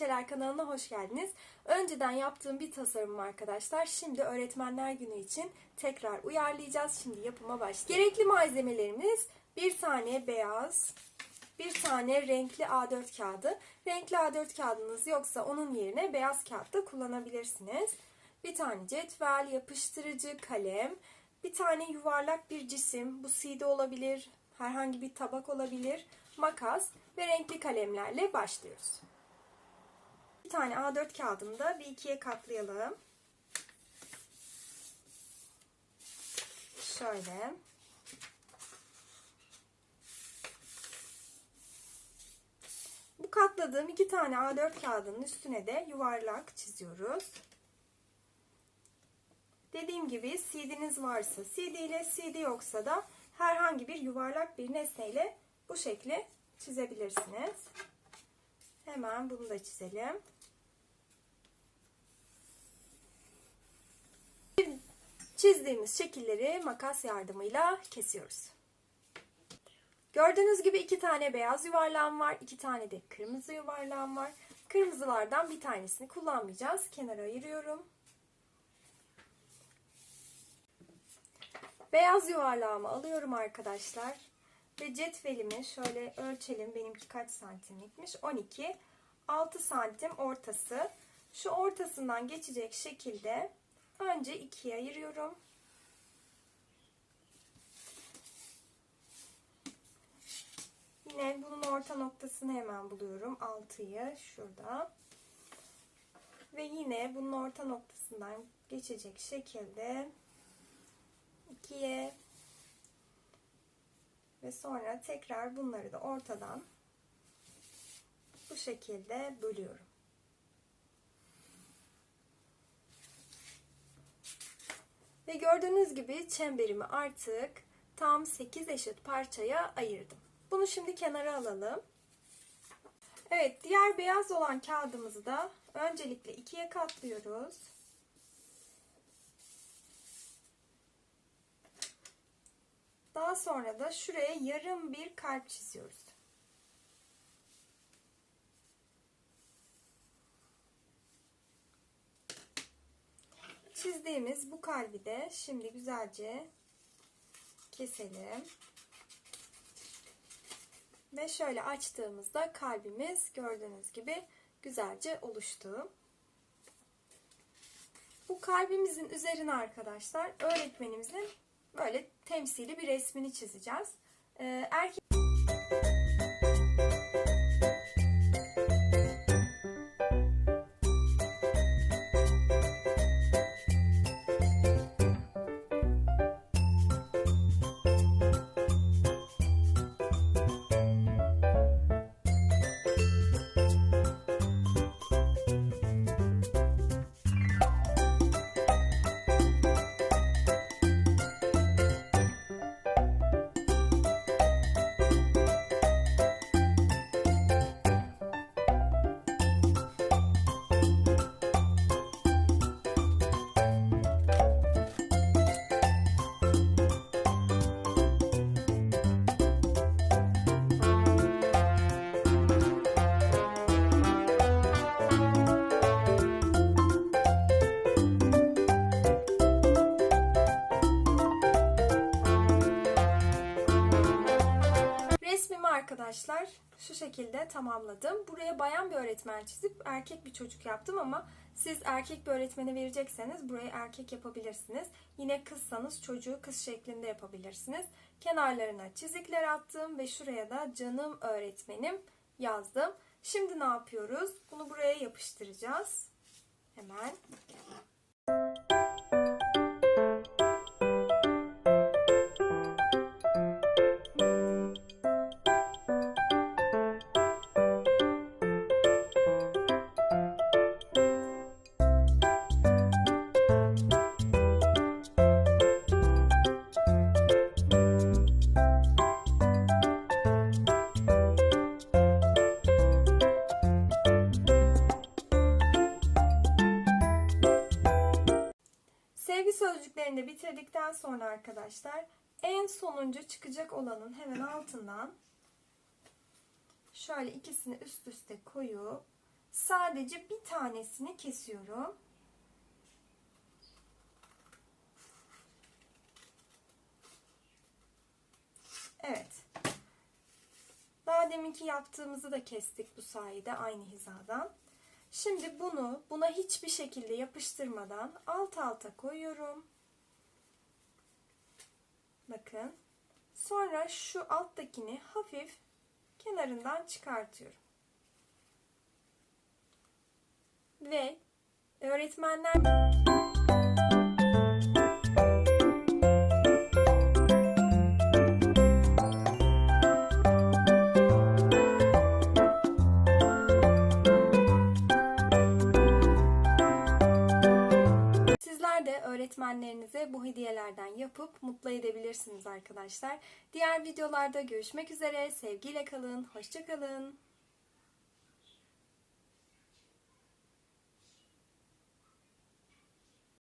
Minoşeler kanalına hoş geldiniz. Önceden yaptığım bir tasarım arkadaşlar. Şimdi öğretmenler günü için tekrar uyarlayacağız. Şimdi yapıma başlayalım. Gerekli malzemelerimiz bir tane beyaz, bir tane renkli A4 kağıdı. Renkli A4 kağıdınız yoksa onun yerine beyaz kağıt da kullanabilirsiniz. Bir tane cetvel, yapıştırıcı, kalem, bir tane yuvarlak bir cisim, bu CD olabilir, herhangi bir tabak olabilir, makas ve renkli kalemlerle başlıyoruz. Bir tane A4 kağıdını da bir ikiye katlayalım. Şöyle. Bu katladığım iki tane A4 kağıdının üstüne de yuvarlak çiziyoruz. Dediğim gibi CD'niz varsa CD ile CD yoksa da herhangi bir yuvarlak bir nesneyle bu şekli çizebilirsiniz. Hemen bunu da çizelim. Çizdiğimiz şekilleri makas yardımıyla kesiyoruz. Gördüğünüz gibi iki tane beyaz yuvarlağım var. iki tane de kırmızı yuvarlağım var. Kırmızılardan bir tanesini kullanmayacağız. Kenara ayırıyorum. Beyaz yuvarlağımı alıyorum arkadaşlar. Ve cetvelimi şöyle ölçelim. Benimki kaç santimlikmiş? 12. 6 santim ortası. Şu ortasından geçecek şekilde önce ikiye ayırıyorum. Yine bunun orta noktasını hemen buluyorum. 6'yı şurada. Ve yine bunun orta noktasından geçecek şekilde 2'ye ve sonra tekrar bunları da ortadan bu şekilde bölüyorum. Ve gördüğünüz gibi çemberimi artık tam 8 eşit parçaya ayırdım. Bunu şimdi kenara alalım. Evet, diğer beyaz olan kağıdımızı da öncelikle ikiye katlıyoruz. Daha sonra da şuraya yarım bir kalp çiziyoruz. Çizdiğimiz bu kalbi de şimdi güzelce keselim. Ve şöyle açtığımızda kalbimiz gördüğünüz gibi güzelce oluştu. Bu kalbimizin üzerine arkadaşlar öğretmenimizin böyle temsili bir resmini çizeceğiz. Ee, erkek Resmimi arkadaşlar şu şekilde tamamladım. Buraya bayan bir öğretmen çizip erkek bir çocuk yaptım ama siz erkek bir öğretmene verecekseniz burayı erkek yapabilirsiniz. Yine kızsanız çocuğu kız şeklinde yapabilirsiniz. Kenarlarına çizikler attım ve şuraya da canım öğretmenim yazdım. Şimdi ne yapıyoruz? Bunu buraya yapıştıracağız. Hemen. Sözcüklerini de bitirdikten sonra arkadaşlar en sonuncu çıkacak olanın hemen altından şöyle ikisini üst üste koyup sadece bir tanesini kesiyorum. Evet. Daha deminki yaptığımızı da kestik bu sayede aynı hizadan. Şimdi bunu buna hiçbir şekilde yapıştırmadan alt alta koyuyorum. Bakın. Sonra şu alttakini hafif kenarından çıkartıyorum. Ve öğretmenler öğretmenlerinize bu hediyelerden yapıp mutlu edebilirsiniz arkadaşlar. Diğer videolarda görüşmek üzere. Sevgiyle kalın. Hoşçakalın.